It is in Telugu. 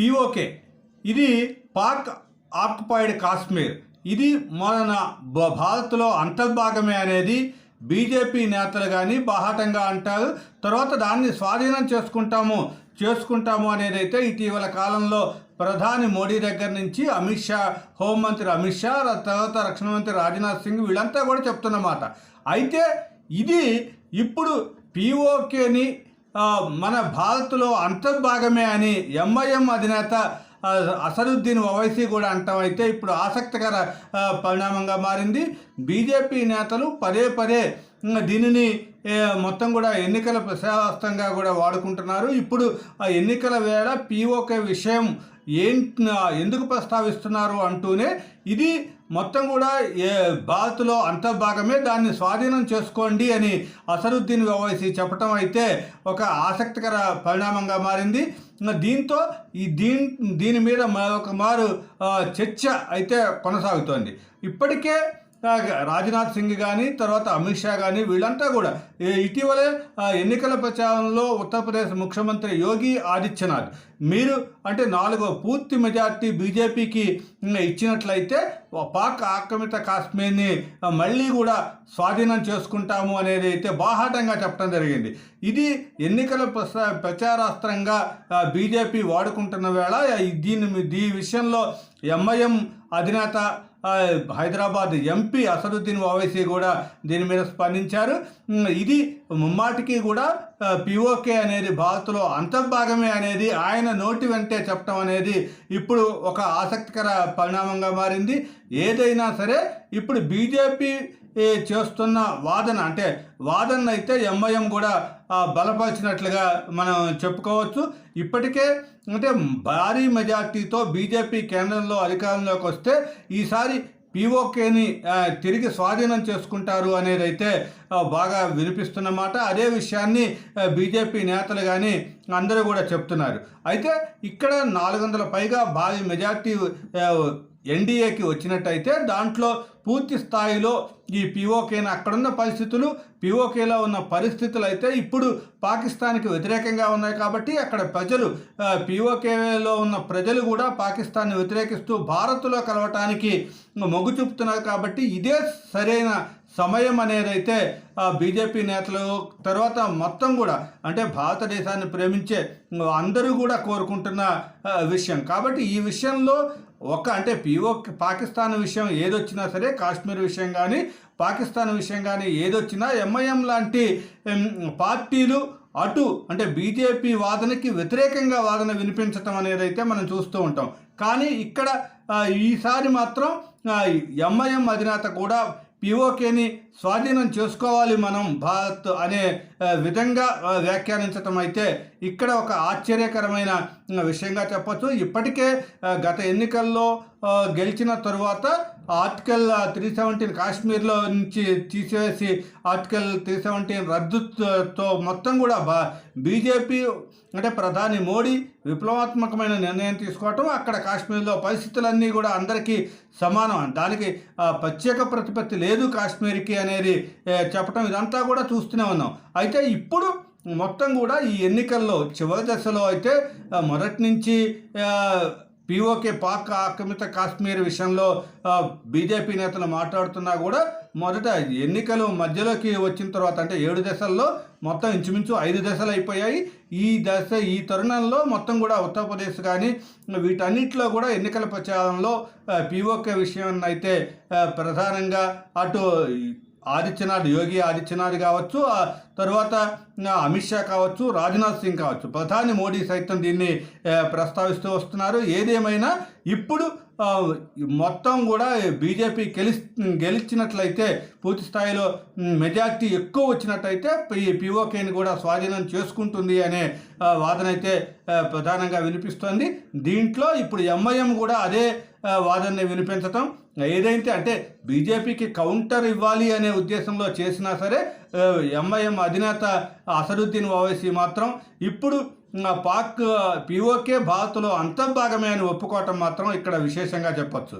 పిఓకే ఇది పాక్ ఆక్యుపైడ్ కాశ్మీర్. ఇది మన భారత్లో అంతర్భాగమే అనేది బీజేపీ నేతలు కానీ బాహాటంగా అంటారు. తర్వాత దాన్ని స్వాధీనం చేసుకుంటాము చేసుకుంటాము అనేది అయితే ఇటీవల కాలంలో ప్రధాని మోడీ దగ్గర నుంచి అమిత్ షా హోంమంత్రి అమిత్ షా తర్వాత రక్షణ మంత్రి రాజ్నాథ్ సింగ్ వీళ్ళంతా కూడా చెప్తున్నమాట. అయితే ఇది ఇప్పుడు పిఓకేని మన భారత్లో అంతర్భాగమే అని ఎంఐఎం అధినేత అసరుద్దీన్ అసదుద్దీన్ ఓవైసీ కూడా అంటాం. అయితే ఇప్పుడు ఆసక్తికర పరిణామంగా మారింది. బీజేపీ నేతలు పదే పదే దీనిని మొత్తం కూడా ఎన్నికల ప్రశాస్తంగా కూడా వాడుకుంటున్నారు. ఇప్పుడు ఆ ఎన్నికల వేళ పిఓకే విషయం ఏంటి ఎందుకు ప్రస్తావిస్తున్నారు అంటూనే ఇది మొత్తం కూడా ఏ భారత్లో అంతర్భాగమే దాన్ని స్వాధీనం చేసుకోండి అని అసరుద్దీన్ ఓవైసీ చెప్పటం అయితే ఒక ఆసక్తికర పరిణామంగా మారింది. దీంతో ఈ దీని దీని మీద మరొక మారు చర్చ అయితే కొనసాగుతోంది. ఇప్పటికే రాజ్నాథ్ సింగ్ కానీ తర్వాత అమిత్ షా కానీ వీళ్ళంతా కూడా. ఇటీవలే ఎన్నికల ప్రచారంలో ఉత్తరప్రదేశ్ ముఖ్యమంత్రి యోగి ఆదిత్యనాథ్. మీరు అంటే నాలుగో పూర్తి మెజార్టీ బీజేపీకి ఇచ్చినట్లయితే పాక్ ఆక్రమిత కాశ్మీర్ని మళ్ళీ కూడా స్వాధీనం చేసుకుంటాము అనేది అయితే బాహాటంగా చెప్పడం జరిగింది. ఇది ఎన్నికల ప్రస ప్రచారాస్త్రంగా బీజేపీ వాడుకుంటున్న వేళ దీని ఈ విషయంలో ఎంఐఎం అధినేత హైదరాబాద్ ఎంపీ అసదుద్దీన్ ఓవైసీ కూడా దీని మీద స్పందించారు. ఇది ముమ్మాటికి కూడా పిఓకే అనేది భారత్లో అంతర్భాగమే అనేది ఆయన నోటి వెంటే చెప్పడం అనేది ఇప్పుడు ఒక ఆసక్తికర పరిణామంగా మారింది. ఏదైనా సరే ఇప్పుడు బీజేపీ చేస్తున్న వాదన అంటే వాదన అయితే ఎంఐఎం కూడా బలపరిచినట్లుగా మనం చెప్పుకోవచ్చు. ఇప్పటికే అంటే భారీ మెజార్టీతో బీజేపీ కేంద్రంలో అధికారంలోకి వస్తే ఈసారి పీఓకేని తిరిగి స్వాధీనం చేసుకుంటారు అనేది అయితే బాగా వినిపిస్తున్నమాట అదే విషయాన్ని బీజేపీ నేతలు కానీ అందరూ కూడా చెప్తున్నారు. అయితే ఇక్కడ నాలుగు వందల పైగా భారీ మెజార్టీ ఎన్డీఏకి వచ్చినట్టయితే దాంట్లో పూర్తి స్థాయిలో ఈ పిఓకేని అక్కడున్న పరిస్థితులు పిఓకేలో ఉన్న పరిస్థితులు అయితే ఇప్పుడు పాకిస్తాన్కి వ్యతిరేకంగా ఉన్నాయి కాబట్టి అక్కడ ప్రజలు పిఓకేలో ఉన్న ప్రజలు కూడా పాకిస్తాన్ని వ్యతిరేకిస్తూ భారత్లో కలవటానికి మొగ్గు చూపుతున్నారు కాబట్టి ఇదే సరైన సమయం అనేది అయితే బీజేపీ నేతలు తర్వాత మొత్తం కూడా అంటే భారతదేశాన్ని ప్రేమించే అందరూ కూడా కోరుకుంటున్న విషయం. కాబట్టి ఈ విషయంలో ఒక అంటే పిఓ పాకిస్తాన్ విషయం ఏదొచ్చినా సరే కాశ్మీర్ విషయం కానీ పాకిస్తాన్ విషయం కానీ ఏదొచ్చినా ఎంఐఎం లాంటి పార్టీలు అటు అంటే బీజేపీ వాదనకి వ్యతిరేకంగా వాదన వినిపించటం అనేది అయితే మనం చూస్తూ ఉంటాం. కానీ ఇక్కడ ఈసారి మాత్రం ఎంఐఎం అధినేత కూడా పిఓకేని స్వాధీనం చేసుకోవాలి మనం భారత్ అనే విధంగా వ్యాఖ్యానించటం అయితే ఇక్కడ ఒక ఆశ్చర్యకరమైన విషయంగా చెప్పచ్చు. ఇప్పటికే గత ఎన్నికల్లో గెలిచిన తరువాత ఆర్టికల్ త్రీ సెవెంటీన్ కాశ్మీర్లో నుంచి తీసివేసి ఆర్టికల్ త్రీ సెవెంటీన్ రద్దుతో మొత్తం కూడా బా బీజేపీ అంటే ప్రధాని మోడీ విప్లవాత్మకమైన నిర్ణయం తీసుకోవటం అక్కడ కాశ్మీర్లో పరిస్థితులన్నీ కూడా అందరికీ సమానం. దానికి ప్రత్యేక ప్రతిపత్తి లేదు కాశ్మీర్కి అనేది చెప్పటం ఇదంతా కూడా చూస్తూనే ఉన్నాం. అయితే ఇప్పుడు మొత్తం కూడా ఈ ఎన్నికల్లో చివరి దశలో అయితే మొదటి నుంచి పిఓకే పాక్ ఆక్రమిత కాశ్మీర్ విషయంలో బీజేపీ నేతలు మాట్లాడుతున్నా కూడా మొదట ఎన్నికలు మధ్యలోకి వచ్చిన తర్వాత అంటే ఏడు దశల్లో మొత్తం ఇంచుమించు ఐదు దశలు అయిపోయాయి. ఈ దశ ఈ తరుణంలో మొత్తం కూడా ఉత్తరప్రదేశ్ కానీ వీటన్నిటిలో కూడా ఎన్నికల ప్రచారంలో పిఓకే విషయం అయితే ప్రధానంగా అటు ఆదిత్యనాథ్ యోగి ఆదిత్యనాథ్ కావచ్చు తర్వాత అమిత్ షా కావచ్చు రాజ్నాథ్ సింగ్ కావచ్చు ప్రధాని మోడీ సైతం దీన్ని ప్రస్తావిస్తూ వస్తున్నారు. ఏదేమైనా ఇప్పుడు మొత్తం కూడా బీజేపీ గెలి గెలిచినట్లయితే పూర్తి స్థాయిలో మెజార్టీ ఎక్కువ వచ్చినట్టయితే ఈ పిఓకేని కూడా స్వాధీనం చేసుకుంటుంది అనే వాదన అయితే ప్రధానంగా వినిపిస్తోంది. దీంట్లో ఇప్పుడు ఎంఐఎం కూడా అదే వాదనని వినిపించటం ఏదైతే అంటే బీజేపీకి కౌంటర్ ఇవ్వాలి అనే ఉద్దేశంలో చేసినా సరే ఎంఐఎం అధినేత అసదుద్దీన్ ఓవైసీ మాత్రం ఇప్పుడు పాక్ పిఓకే భారత్లో అంతర్భాగమే అని ఒప్పుకోవటం మాత్రం ఇక్కడ విశేషంగా చెప్పచ్చు.